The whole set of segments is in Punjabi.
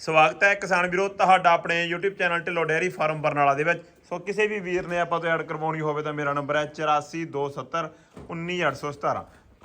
ਸਵਾਗਤ ਹੈ ਕਿਸਾਨ ਵੀਰੋ ਤੁਹਾਡਾ ਆਪਣੇ YouTube channel Dhillon dairy farm Barnala ਦੇ ਵਿੱਚ। ਸੋ ਕਿਸੇ ਵੀ ਵੀਰ ਨੇ ਆਪਾਂ ਤੋਂ ਐਡ ਕਰਵਾਉਣੀ ਹੋਵੇ ਤਾਂ ਮੇਰਾ ਨੰਬਰ ਹੈ 8427 19817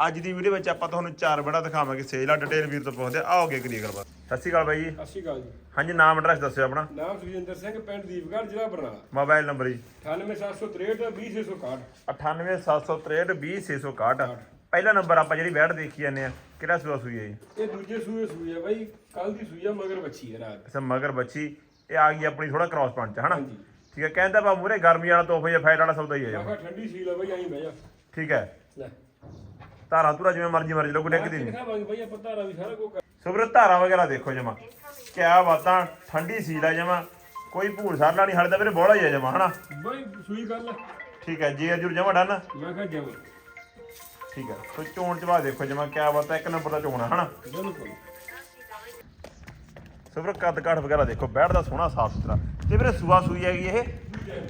ਅੱਜ ਦੀ ਵੀਡੀਓ ਵਿੱਚ ਆਪਾਂ ਤੁਹਾਨੂੰ ਚਾਰ ਬੜਾ ਦਿਖਾਵਾਂਗੇ। ਸੇਲ ਆ ਡਿਟੇਲ ਵੀਰ ਤੋਂ ਪੁੱਛਦੇ। ਆਓਗੇ ਕਰੀਏ ਗੱਲਬਾਤ ਸਤਿ ਸ਼੍ਰੀ ਅਕਾਲ ਬਾਈ ਜੀ। ਸਤਿ ਸ਼੍ਰੀ ਅਕਾਲ ਜੀ। ਹਾਂਜੀ ਨਾਮ ਐਡਰੈਸ ਦੱਸਿਓ ਆਪਣਾ। ਨਾਮ ਸੁਖਜਿੰਦਰ ਸਿੰਘ ਪਿੰਡ ਦੀਪਗੜ੍ਹ ਜ਼ਿਲ੍ਹਾ ਬਰਨਾਲਾ। ਮੋਬਾਈਲ ਨੰਬਰ ਜੀ। 98763 20661 98763 20661 ਪਹਿਲਾ ਨੰਬਰ ਆਪਾਂ ਜਿਹੜੀ ਬੈਡ ਦੇਖੀ ਜਾਂਦੇ ਆ ਕਿਹੜਾ ਸੂਆ ਸੂਈ ਹੈ ਜੀ? ਇਹ ਦੂਜੇ ਸੂਏ ਸੂਏ ਆ ਬਾਈ ਕੱਲ ਦੀ ਸੂਈ ਆ ਮਗਰ ਬੱਚੀ ਹੈ ਰਾਤ। ਅੱਛਾ ਮਗਰ ਬੱਚੀ ਇਹ ਆ ਗਈ ਆਪਣੀ ਥੋੜਾ ਕ੍ਰਾਸ ਪੰਚ ਹਨਾ? ਹਾਂਜੀ। ਠੀਕ ਹੈ ਕਹਿੰਦਾ ਬਾ ਮੂਰੇ ਗਰਮੀ ਵਾਲਾ ਤੋਹਫਾ ਜਾਂ ਫੈਟ ਵਾਲਾ ਸੌਦਾ ਹੀ ਹੈ ਕਿਹਾ ਠੰਡੀ ਸੀਲ ਆ ਬਾਈ ਆਈ ਬਹਿ ਜਾ। ਠੀਕ ਹੈ। ਲੈ। ਧਾਰਾਂ ਧੁਰਾ ਜਿਵੇਂ ਮਰਜ਼ੀ ਮਰਜ਼ੀ ਲੋਕ ਡਿੱਗਦੀ ਨਹੀਂ ਦਿਖਾਵਾਂਗੇ ਬਾਈ ਆਪਾਂ ਧਾਰਾ ਵੀ ਸਾਰਾ ਕੁਝ ਸੁਬਰ ਧਾਰਾਂ ਵਗੈਰਾ ਦੇਖੋ ਜਮਾ। ਕਿਆ ਬਾਤਾਂ ਠੰਡੀ ਸੀਲ ਆ ਜਮਾ। ਕੋਈ ਭੂਰ ਸਾਰਲਾ ਨਹੀਂ ਹੜਦਾ ਵੀਰੇ ਬੋਲਾ ਹੀ ਆ ਜਮਾ ਹਨਾ? ਬਾਈ ਸੂਈ ਗੱਲ ਆ। ਠੀਕ ਹੈ ਜੀ ਅਜੂਰ ਜਮਾ ਡਨ। ਮੈਂ ਕਿਹਾ ਜਾਵਾਂ ਠੀਕ ਹੈ ਸੋ ਚੋਣ ਚ ਬਾਅਦ ਦੇਖੋ ਜਮਾ ਕਿਆ ਬਾਤਾਂ ਇੱਕ ਨੰਬਰ ਦਾ ਚੋਣ ਆ ਹਨਾ? ਬਿਲਕੁਲ। ਸੁਬਰ ਕੱਦ ਕਾਠ ਵਗੈਰਾ ਦੇਖੋ ਬੈਠਦਾ ਸੋਹਣਾ ਸਾਫ਼ ਸੁਥਰਾ। ਤੇ ਵੀਰੇ ਸੂਆ ਸੂਈ ਹੈਗੀ ਇਹ?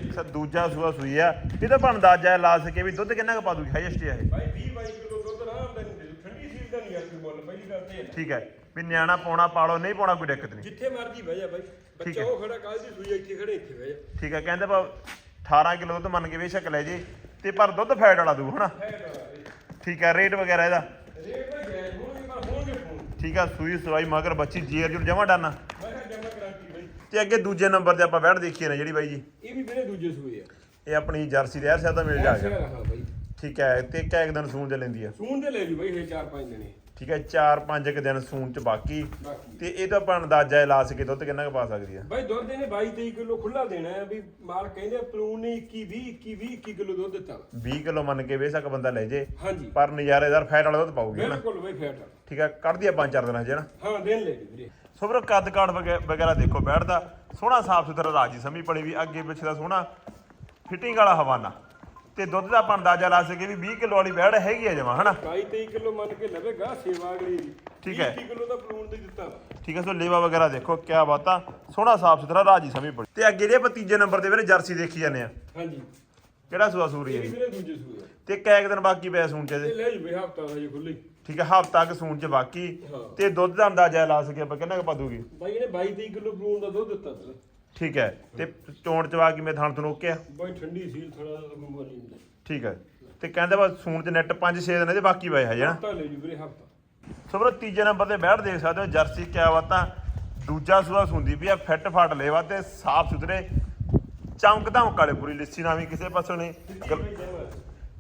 ਅੱਛਾ ਦੂਜਾ ਸੂਆ ਸੂਈ ਆ। ਇਹ ਤਾਂ ਬਣ ਅੰਦਾਜ਼ਾ ਲਾ ਸਕੇ ਵੀ ਦੁੱਧ ਕਿੰਨਾ ਕੁ ਪਾ ਦੂਗੀ ਹਾਈਐਸਟ ਹੈ ਇਹ? ਬਾਈ 20 22 ਕਿਲੋ ਦੁੱਧ ਆਰਾਮ ਦਾ ਨਹੀਂ ਦੇ ਦੂ ਠੰਡੀ ਸੀਲ ਦਾ ਨਹੀਂ ਯਾਰ ਕੋਈ ਮੁੱਲ ਪਹਿਲੀ ਗੱਲ ਤੇ ਇਹ ਨਾ। ਠੀਕ ਹੈ ਵੀ ਨਿਆਣਾ ਪਾਉਣਾ ਪਾਲੋ ਨਹੀਂ ਪਾਉਣਾ ਕੋਈ ਦਿੱਕਤ ਨਹੀਂ। ਜਿੱਥੇ ਮਰਜ਼ੀ ਬਹਿ ਜਾ ਬਾਈ। ਠੀਕ ਬੱਚਾ ਹੈ। ਉਹ ਖੜਾ ਕੱਲ ਦੀ ਸੂਈ ਇੱਥੇ ਖੜੇ ਇੱਥੇ ਬਹਿ ਜਾ। ਠੀਕ ਹੈ ਕਹਿੰਦੇ ਬਾ 18 ਕਿਲੋ ਦੁੱਧ ਮੰਨ ਕੇ ਬੇਸ਼ੱਕ ਲੈ ਜੇ। ਤੇ ਪਰ ਦੁੱਧ ਫੈਟ ਵਾਲਾ ਦੂ ਹਨਾ? ਹੈ। ਠੀਕ ਹੈ ਰੇਟ ਵਗੈਰਾ ਇਹਦਾ? ਰੇਟ ਬਾਈ ਜਾਇਜ਼ ਹੋਣਗੇ ਪਰ ਹੋਣਗੇ ਫੋਨ ਠੀਕ ਆ ਸੂਈ ਸਵਾਈ ਮਗਰ ਬੱਚੀ ਜੀਰ ਜੁਰ ਜਮਾ ਡਾਨਾ ਮੈਂ ਕਿਹਾ ਜਮਾ ਕਰਾਂਤੀ ਬਾਈ। ਤੇ ਅੱਗੇ ਦੂਜੇ ਨੰਬਰ ਤੇ ਆਪਾਂ ਬੈਠ ਦੇਖੀਏ ਨਾ ਜਿਹੜੀ ਬਾਈ ਜੀ। ਇਹ ਵੀ ਮੇਰੇ ਦੂਜੇ ਸੂਏ ਆ। ਇਹ ਆਪਣੀ ਜਰਸੀ ਦੇ ਹਰ ਸਾਹਿਬ ਦਾ ਮਿਲ ਜਾ ਐਸੇ ਗਿਆ ਰਹਾ ਬਾਈ। ਠੀਕ ਹੈ ਤੇ ਇੱਕ ਇੱਕ ਦਿਨ ਸੂਣ ਚ ਲੈਂਦੀ ਆ। ਸੂਣ ਦੇ ਲੈ ਲਈ ਬਾਈ ਇਹ 4-5 ਦਿਨੇ ਠੀਕ ਹੈ 4-5 ਇੱਕ ਦਿਨ ਸੂਣ ਚ ਬਾਕੀ। ਬਾਕੀ। ਤੇ ਇਹ ਤਾਂ ਆਪਾਂ ਅੰਦਾਜ਼ਾ ਹੀ ਲਾ ਸਕੇ ਦੁੱਧ ਕਿੰਨਾ ਕੁ ਪਾ ਸਕਦੀ ਆ? ਬਾਈ ਦੁੱਧ ਇਹਨੇ 22-23 ਕਿਲੋ ਖੁੱਲਾ ਦੇਣਾ ਹੈ ਵੀ ਮਾਲ ਕਹਿੰਦੇ ਪਲੂਨ ਨੇ 21 20 21 20 21 ਕਿਲੋ ਦੁੱਧ ਦਿੱਤਾ 20 ਕਿਲੋ ਮੰਨ ਕੇ ਬੇਸ਼ੱਕ ਬੰਦਾ ਲੈ ਜੇ। ਹਾਂਜੀ। ਪਰ ਨਜ਼ਾਰੇਦਾਰ ਫੈਟ ਵਾਲਾ ਦੁੱਧ ਪਾਉਗੀ ਹਨਾ ਬਿਲਕੁਲ ਬਾਈ ਫੈਟ ਠੀਕ ਹੈ ਕੱਢਦੀ ਆ ਪੰਜ ਚਾਰ ਦਿਨਾਂ ਚ ਹਨਾ ਹਾਂ ਦਿਨ ਲੈ ਵੀਰੇ। ਸੋ ਫਿਰ ਕੱਦ ਵਗੈ- ਵਗੈਰਾ ਦੇਖੋ ਬੈਠਦਾ। ਸੋਹਣਾ ਸਾਫ਼ ਸੁਥਰਾ ਰਾਜੀ ਸਮੀ ਪੜੀ ਵੀ ਅੱਗੇ ਪਿੱਛੇ ਦਾ ਸੋਹਣਾ। ਫਿਟਿੰਗ ਵਾਲਾ ਹਵਾਨਾ। ਤੇ ਦੁੱਧ ਦਾ ਆਪਾਂ ਅੰਦਾਜ਼ਾ ਲਾ ਸਕੇ ਵੀ 20 ਕਿਲੋ ਵਾਲੀ ਬੈੜ ਹੈਗੀ ਆ ਜਮਾ ਹਨਾ? 22-23 ਕਿਲੋ ਮੰਨ ਕੇ ਲਵੇਗਾ ਸੇਵਾ ਅਗਲੀ ਦੀ। ਠੀਕ ਹੈ। 21 ਕਿਲੋ ਦਾ ਪਲੂਨ ਦੇ ਦਿੱਤਾ। ਠੀਕ ਹੈ ਸੋ ਲੇਵਾ ਵਗੈਰਾ ਦੇਖੋ ਕਿਆ ਬਾਤਾਂ ਸੋਹਣਾ ਸਾਫ਼ ਸੁਥਰਾ ਰਾਜੀ ਸਮੀ ਪੜੀ ਤੇ ਅੱਗੇ ਆਪਾਂ ਤੀਜੇ ਨੰਬਰ ਤੇ ਵੀਰੇ ਜਰਸੀ ਦੇਖੀ ਜਾਂਦੇ ਆ। ਹਾਂਜੀ। ਕਿਹੜਾ ਸੂਆ ਸੂਰੀ ਹੈ ਵੀਰੇ ਦੂਜੇ ਸੂਏ ਆ। ਤੇ ਕੈਕ ਦਿਨ ਬਾਕੀ ਪਿਆ ਸੂਣ ਚ ਇਹ ਇਹਦੇ ਲੈ ਜੀ ਬਈ ਹਫਤਾ ਦਾ ਜੀ ਖੁੱਲੀ। ਠੀਕ ਹੈ ਹਫ਼ਤਾ ਤੱਕ ਸੂਣ ਚ ਬਾਕੀ। ਤੇ ਦੁੱਧ ਦਾ ਅੰਦਾਜ਼ਾ ਲਾ ਸਕੇ ਆਪਾਂ ਕਿੰਨਾ ਕੁ ਪਾ ਦੂਗੀ? ਬਾਈ ਇਹਨੇ 22-23 ਕਿਲੋ ਪਲੂਨ ਦਾ ਦੁੱਧ ਦਿੱਤਾ ਠੀਕ ਹੈ ਤੇ ਚੋਣ ਚ ਵਾ ਕਿਵੇਂ ਥਣ ਤੋਂ ਰੋਕਿਆ? ਬਾਈ ਠੰਡੀ ਸੀਲ ਥੋੜਾ ਜਿਹਾ ਮੋਬਾਈਲ ਨਹੀਂ ਠੀਕ ਹੈ ਤੇ ਕਹਿੰਦੇ ਬਸ ਸੂਣ ਚ ਨੈਟ 5-6 ਦਿਨ ਇਹਦੇ ਬਾਕੀ ਪਏ ਹਜੇ ਨਾ? ਹਫਤਾ ਲੈ ਜੀ ਵੀਰੇ ਹਫਤਾ। ਸੋ ਵੀਰੋ ਤੀਜੇ ਨੰਬਰ ਤੇ ਬੈਠ ਦੇਖ ਸਕਦੇ ਹੋ ਜਰਸੀ ਕਿਆ ਬਾਤਾਂ ਦੂਜਾ ਸੂਆ ਸੁੰਦੀ ਪਈ ਆ ਫਿੱਟ ਫਾਟ ਲੇਵਾ ਤੇ ਸਾਫ਼ ਸੁਥਰੇ ਚਮਕ ਧਮਕ ਵਾਲੇ ਪੂਰੀ ਲਿੱਸੀ ਨਾ ਵੀ ਕਿਸੇ ਪਾਸੋਂ ਨਹੀਂ।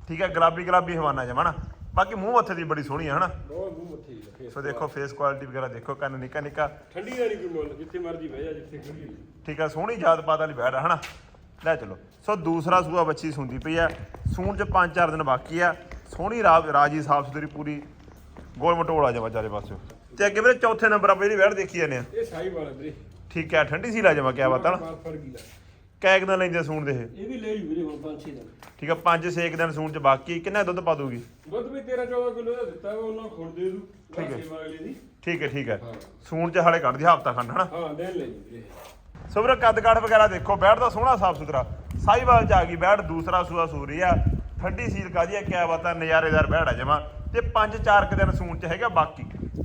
ਠੀਕ ਹੈ ਗੁਲਾਬੀ ਗੁਲਾਬੀ ਹਵਾਨਾ ਜਮਾ ਬਾਕੀ ਮੂੰਹ ਮੱਥੇ ਦੀ ਬੜੀ ਸੋਹਣੀ ਹੈ ਹਨਾ? ਬਹੁਤ ਮੂੰਹ ਮੱਥੇ ਲੱਗੇ ਸੋ ਦੇਖੋ ਫੇਸ ਕੁਆਲਿਟੀ ਵਗੈਰਾ ਦੇਖੋ ਕੰਨ ਨਿੱਕਾ ਨਿੱਕਾ। ਠੰਡੀ ਦਾ ਨਹੀਂ ਕੋਈ ਮੁੱਲ ਜਿੱਥੇ ਮਰਜ਼ੀ ਬਹਿ ਜਾ ਜਿੱਥੇ ਖੜੀ ਠੀਕ ਆ ਸੋਹਣੀ ਜਾਤ ਪਾਤ ਵਾਲੀ ਬੈੜ ਆ ਹਨਾ? ਲੈ ਚਲੋ। ਸੋ ਦੂਸਰਾ ਸੂਆ ਬੱਚੀ ਸੁੰਦੀ ਪਈ ਆ। ਸੂਣ ਚ 5-4 ਦਿਨ ਬਾਕੀ ਆ। ਸੋਹਣੀ ਰਾ- ਰਾਜੀ ਸਾਫ਼ ਸੁਥਰੀ ਪੂਰੀ ਗੋਲ ਮਟੋਲਾ ਜਮਾ ਚਾਰੇ ਪਾਸੇ ਤੇ ਅੱਗੇ ਵੀਰੇ ਚੌਥੇ ਨੰਬਰ ਆਪਾਂ ਜਿਹੜੀ ਬੈੜ ਦੇਖੀ ਜਾਂਦੇ ਆ। ਇਹ ਸਾਈ ਵਾਲਾ ਵੀਰੇ। ਠੀਕ ਹੈ ਠੰਡੀ ਸੀ ਲਾ ਜਮਾ ਕਿਆ ਬਾਤਾਂ ਬਾਤ ਫੜ ਗਈ ਕੈਕ ਦਿਨ ਲੈਂਦੇ ਸੂਣ ਦੇ ਇਹ। ਇਹ ਵੀ ਲੈ ਲਈ ਵੀਰੇ ਹੁਣ 5-6 ਦਿਨ। ਠੀਕ ਆ 5-6 ਦਿਨ ਸੂਣ ਚ ਬਾਕੀ ਕਿੰਨਾ ਦੁੱਧ ਪਾ ਦੂਗੀ ਦੁੱਧ ਵੀ 13-14 ਕਿਲੋ ਦਾ ਦਿੱਤਾ ਵਾ ਉਹਨਾਂ ਖੁਣ ਦੇ ਦੂ ਠੀਕ ਹੈ। ਸੇਵਾ ਅਗਲੀ ਦੀ। ਠੀਕ ਹੈ ਠੀਕ ਹੈ। ਸੂਣ ਚ ਹਾਲੇ ਕੱਢਦੀ ਹਫਤਾ ਖੰਡ ਹਨਾ? ਹਾਂ ਦਿਨ ਲੈ ਜੀ ਵੀਰੇ। ਸੋ ਵੀਰੇ ਕੱਦ ਕਾਠ ਵਗੈਰਾ ਦੇਖੋ ਬੈੜ ਦਾ ਸੋਹਣਾ ਸਾਫ਼ ਸੁਥਰਾ। ਸਾਈਵਾਲ ਚ ਆ ਗਈ ਬੈੜ ਦੂਸਰਾ ਸੂਆ ਸੂਰੀ ਆ। ਠੰਡੀ ਸੀਲ ਕਾਦੀ ਆ ਕਿਆ ਬਾਤਾਂ ਨਜ਼ਾਰੇਦਾਰ ਬੈੜ ਆ ਜਮਾ। ਤੇ ਪੰਜ ਚਾਰ ਕੁ ਦਿਨ ਸੂਣ ਚ ਹੈਗਾ ਬਾਕੀ।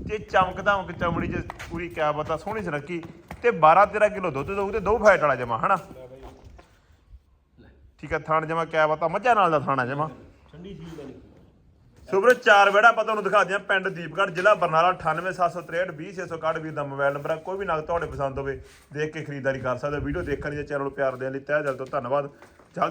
ਤੇ ਚਮਕ ਧਮਕ ਚਮੜੀ ਚ ਪੂਰੀ ਕਿਆ ਬਾਤਾਂ ਸੋਹਣੀ ਸੁਨੱਖੀ। ਤੇ 12 13 ਕਿਲੋ ਦੁੱਧ ਦਊ ਤੇ ਦੋ ਫੈਟ ਵਾਲਾ ਜਮਾ ਹਨਾ? ਠੀਕ ਆ ਥਾਣ ਜਮਾ ਕਿਆ ਬਾਤਾਂ ਮੱਝਾਂ ਨਾਲ ਦਾ ਥਾਣਾ ਜਮਾ। ਠੰਡੀ ਦਾ ਨਹੀਂ ਸੁਬਰ ਚਾਰ ਬੈੜਾ ਆਪਾਂ ਤੁਹਾਨੂੰ ਦਿਖਾ ਦਿਆਂ ਪਿੰਡ ਦੀਪਗੜ੍ਹ ਜ਼ਿਲ੍ਹਾ ਬਰਨਾਲਾ 98763 20661 ਵੀਰ ਦਾ ਮੋਬਾਈਲ ਨੰਬਰ ਹੈ ਕੋਈ ਵੀ ਨਗ ਤੁਹਾਡੇ ਪਸੰਦ ਹੋਵੇ ਦੇਖ ਕੇ ਖਰੀਦਦਾਰੀ ਕਰ ਸਕਦੇ ਹੋ। ਵੀਡੀਓ ਦੇਖਣ ਲਈ ਚੈਨਲ ਨੂੰ ਪਿਆਰ ਦੇਣ ਲਈ ਤਹਿ ਦਿਲ ਤੋਂ ਧੰਨਵਾਦ। ਜਲਦ